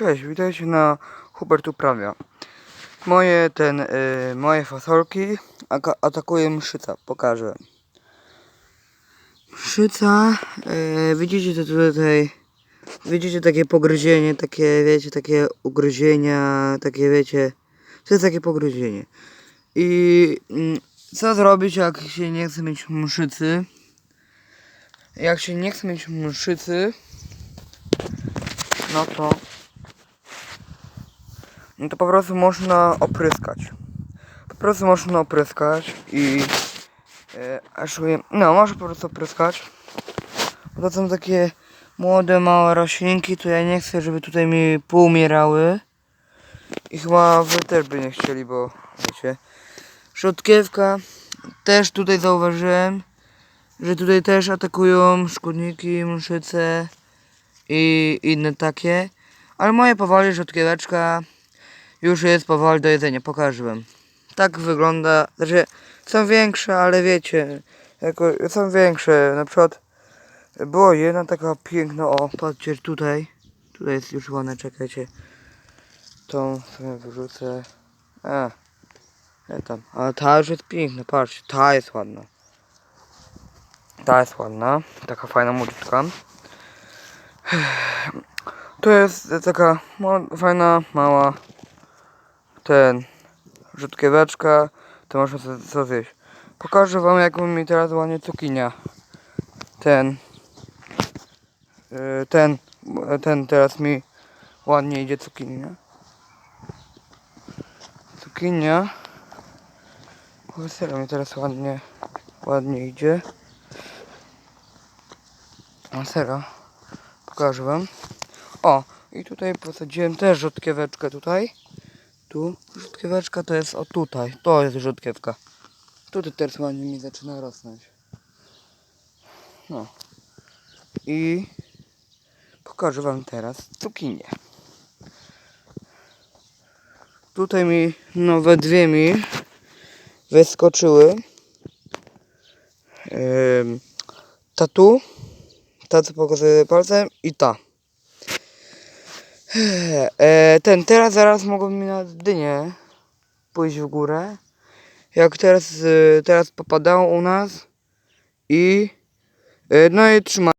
Cześć, witajcie na Hubert Uprawia. Moje ten, y, moje fasolki atakuje mszyca, pokażę. Mszyca, y, widzicie to tutaj, widzicie takie pogryzienie, takie wiecie, takie ugryzienia, takie wiecie, to jest takie pogryzienie. I mm, co zrobić jak się nie chce mieć mszycy? Jak się nie chce mieć mszycy, no to no to po prostu można opryskać. Po prostu można opryskać i e, aż no można po prostu opryskać. Bo to są takie młode, małe roślinki, to ja nie chcę, żeby tutaj mi poumierały. I chyba wy też by nie chcieli, bo wiecie. Rzodkiewka też tutaj zauważyłem, że tutaj też atakują szkodniki, mszyce i inne takie. Ale moje powoli rzodkieweczka już jest powoli do jedzenia, pokażę wam. Tak wygląda, znaczy są większe, ale wiecie, jako, są większe, na przykład była jedna taka piękna, o patrzcie tutaj, tutaj jest już ładne, czekajcie, tą sobie wyrzucę, a, ja tam, ale ta już jest piękna, patrzcie, ta jest ładna, ta jest ładna, taka fajna młodziutka. To jest taka fajna, mała ten rzutkieweczka, to można co, zjeść. Pokażę wam jak mi teraz ładnie cukinia. Ten. y, Ten. y, Ten teraz mi ładnie idzie cukinia. Cukinia. Serio mi teraz ładnie, ładnie idzie. A serio. Pokażę wam. O, i tutaj posadziłem też rzutkieweczkę tutaj. Tu rzutkieweczka to jest o tutaj. To jest rzutkiewka. Tutaj teraz ładnie mi zaczyna rosnąć. No. I pokażę wam teraz cukinię. Tutaj mi nowe dwie mi wyskoczyły. Ta tu, ta co pokazuję palcem i ta. E, ten teraz zaraz mogą mi na dynię pójść w górę. Jak teraz, e, teraz popadało u nas i e, no i trzyma.